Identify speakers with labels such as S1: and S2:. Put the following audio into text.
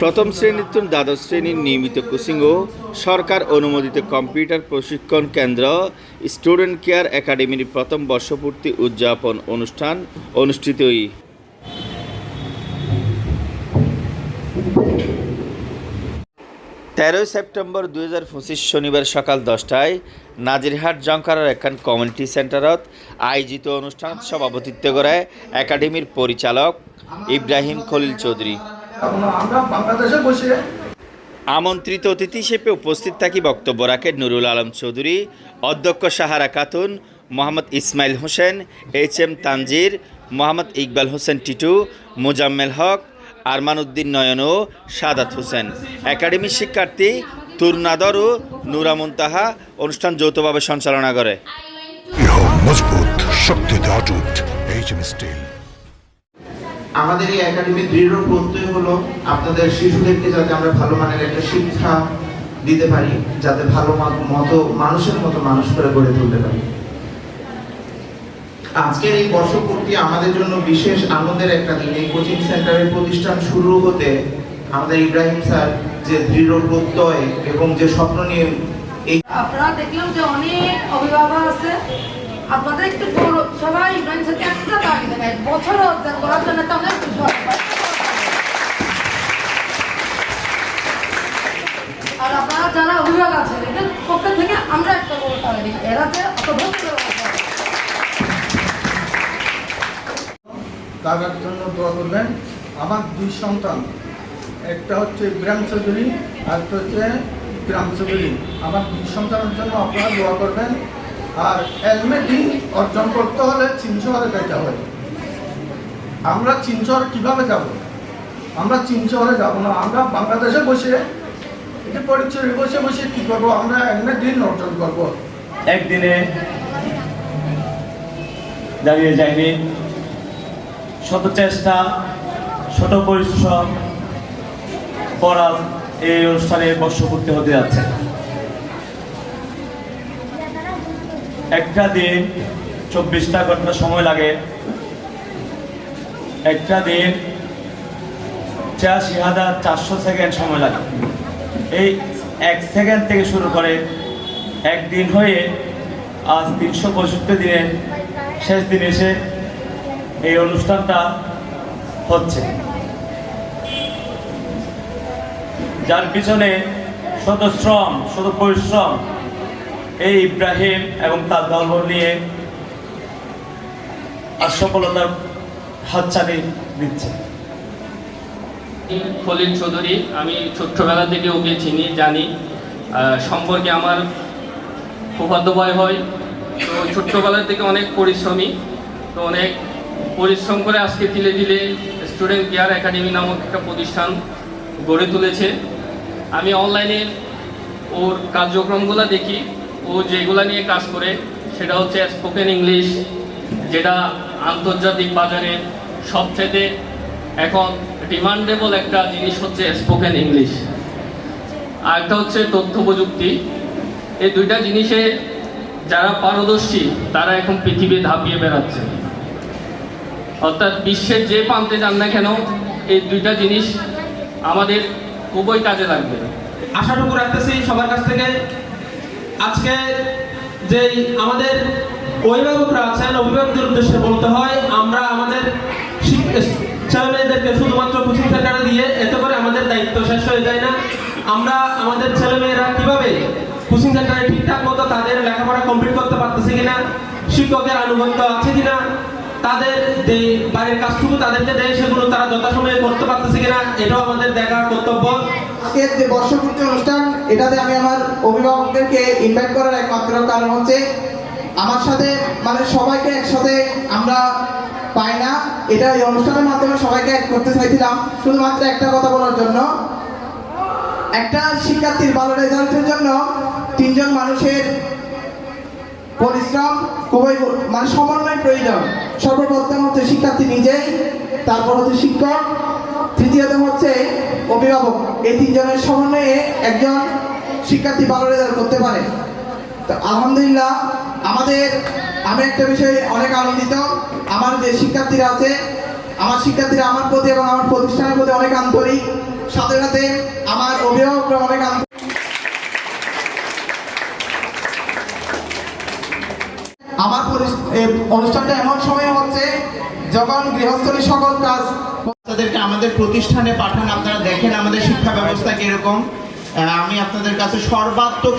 S1: প্রথম শ্রেণির তুন দ্বাদশ শ্রেণির নিয়মিত কোচিং ও সরকার অনুমোদিত কম্পিউটার প্রশিক্ষণ কেন্দ্র, স্টুডেন্ট কেয়ার একাডেমির প্রথম বর্ষপূর্তি উদযাপন অনুষ্ঠান অনুষ্ঠিতই। তেরোই সেপ্টেম্বর দুই হাজার পঁচিশ শনিবার সকাল দশটায় নাজিরহাট জঙ্কারের একখান কমিউনিটি সেন্টারত আয়োজিত অনুষ্ঠান সভাপতিত্ব করে একাডেমির পরিচালক ইব্রাহিম খলিল চৌধুরী। আমন্ত্রিত অতিথি হিসেবে উপস্থিত থাকি বক্তব্য রাখেন নুরুল আলম চৌধুরী, অধ্যক্ষ সাহারা খাতুন, মোহাম্মদ ইসমাইল হোসেন, এইচ এম তানজির, মোহাম্মদ ইকবাল হোসেন টিটু, মোজাম্মেল হক আরমান উদ্দিন নয়ন ও সাদাত হোসেন। একাডেমির শিক্ষার্থী তুরনাদর ও নুরা মুনতাহা অনুষ্ঠান যৌথভাবে সঞ্চালনা করে।
S2: মজবুত শক্তিতে অটুট এইচএম স্টিল
S3: আমাদের এই একাডেমির দৃঢ় প্রত্যয় হলো আপনাদের শিশুদেরকে যাতে আমরা ভালো মানের একটা শিক্ষা দিতে পারি যাতে ভালো মতো মানুষের মতো মানুষ করে গড়ে তুলতে পারি। আজকের এই বর্ষপূর্তি আমাদের জন্য বিশেষ আনন্দের একটা দিন। এই কোচিং সেন্টারের প্রতিষ্ঠান শুরু হতে আমাদের ইব্রাহিম স্যার যে দৃঢ় প্রত্যয় এবং যে স্বপ্ন নিয়ে
S4: আপনারা দেখলাম তো আমরা একটু সবাই আর আপনারা যারা অভিভাবক আছেন এদের পক্ষ থেকে আমরা একটা বড় টাকা দিই এরা যে অত ভক্তি
S5: তার জন্য দোয়া করবেন। আমার দুই সন্তান, একটা হচ্ছে ইব্রাহিম চৌধুরী, আর একটা হচ্ছে ইকরাম চৌধুরী। আমার দুই সন্তানের জন্য আপনারা দোয়া করবেন। আর এলমেডি অর্জন করতে হলে চীন শহরে যেতে হয় আমরা চীন শহরে কীভাবে যাব? আমরা চীন শহরে যাব না। আমরা বাংলাদেশে বসে যে পরিচয় বসে বসে কী করব? আমরা এলমেডি অর্জন করব।
S6: একদিনে দাঁড়িয়ে যায়নি। শত চেষ্টা শত পরিশ্রম করা এই অনুষ্ঠানে বর্ষপূর্তি হতে যাচ্ছে। একটা দিন চব্বিশটা ঘণ্টা সময় লাগে। একটা দিন ছিয়াশি হাজার চারশো সেকেন্ড সময় লাগে। এই এক সেকেন্ড থেকে শুরু করে একদিন হয়ে আজ তিনশো পঁয়ষট্টি দিনের শেষ দিন এসে এই অনুষ্ঠানটা হচ্ছে। যার পিছনে শত শ্রম, শত পরিশ্রম এই ইব্রাহিম এবং তার দল নিয়ে আর সফলতার হাতছানি দিচ্ছে।
S7: খলিল চৌধুরী, আমি ছোট্টবেলা থেকে ওকে চিনি, জানি। সম্পর্কে আমার ফুফাতো ভাই হয়। তো ছোট্টবেলা থেকে অনেক পরিশ্রমী, তো অনেক পরিশ্রম করে আজকে তিলে তিলে স্টুডেন্ট কেয়ার একাডেমি নামক একটা প্রতিষ্ঠান গড়ে তুলেছে। আমি অনলাইনে ওর কার্যক্রমগুলো দেখি, ও যেগুলো নিয়ে কাজ করে, সেটা হচ্ছে স্পোকেন ইংলিশ যেটা আন্তর্জাতিক বাজারে সবচেয়ে এখন ডিমান্ডেবল একটা জিনিস হচ্ছে স্পোকেন ইংলিশ আর একটা হচ্ছে তথ্য প্রযুক্তি। এই দুইটা জিনিসে যারা পারদর্শী, তারা এখন পৃথিবী ধাপিয়ে বেড়াচ্ছে। অর্থাৎ বিশ্বের যে প্রান্তে যান না কেন, এই দুইটা জিনিস আমাদের খুবই কাজে লাগবে।
S8: আশাটুকু রাখতেছি সবার কাছ থেকে। আজকে যে আমাদের অভিভাবকরা আছেন, অভিভাবকদের উদ্দেশ্যে বলতে হয়, আমরা আমাদের ছেলে মেয়েদেরকে শুধুমাত্র কোচিং সেন্টারে দিয়ে এতে করে আমাদের দায়িত্ব শেষ হয়ে যায় না। আমরা আমাদের ছেলে মেয়েরা কীভাবে কোচিং সেন্টারে ঠিকঠাক মতো তাদের লেখাপড়া কমপ্লিট করতে পারতেছে কিনা, শিক্ষকের আনুগত্য আছে কিনা তাদের যে বাড়ির কাজটুকু তাদেরকে দেয়, সেগুলো তারা যথাসময়ে করতে পারতেছে কিনা, এটাও আমাদের দেখার কর্তব্য।
S9: আজকের যে বর্ষপূর্তি অনুষ্ঠান, এটাতে আমি আমার অভিভাবকদেরকে ইনভাইট করার একমাত্র কারণ হচ্ছে, আমার সাথে মানে সবাইকে একসাথে আমরা পাই না। এটা এই অনুষ্ঠানের মাধ্যমে সবাইকে এক করতে চাইছিলাম, শুধুমাত্র একটা কথা বলার জন্য। একটা শিক্ষার্থীর ভালো রেজাল্টের জন্য তিনজন মানুষের পরিশ্রম খুবই মানে সমন্বয় প্রয়োজন। সর্বপ্রথম হচ্ছে শিক্ষার্থী নিজেই, তারপর হচ্ছে শিক্ষক তৃতীয়ত হচ্ছে অভিভাবক। এই তিনজনের সমন্বয়ে একজন শিক্ষার্থী ভালো রেজাল্ট করতে পারে। তো আলহামদুলিল্লাহ, আমাদের, আমি একটা বিষয়ে অনেক আনন্দিত। আমার যে শিক্ষার্থীরা আছে, আমার শিক্ষার্থীরা আমার প্রতি এবং আমার প্রতিষ্ঠানের প্রতি অনেক আন্তরিক। সাথে সাথে আমার অভিভাবকরা অনেক আন্তরিক। আমার অনুষ্ঠানটা এমন সময় হচ্ছে যখন গৃহস্থলী সকল কাজ
S3: বাচ্চাদেরকে আমাদের প্রতিষ্ঠানে পাঠান, আপনারা দেখেন আমাদের শিক্ষা ব্যবস্থা কীরকম। আমি আপনাদের কাছে সর্বাত্মক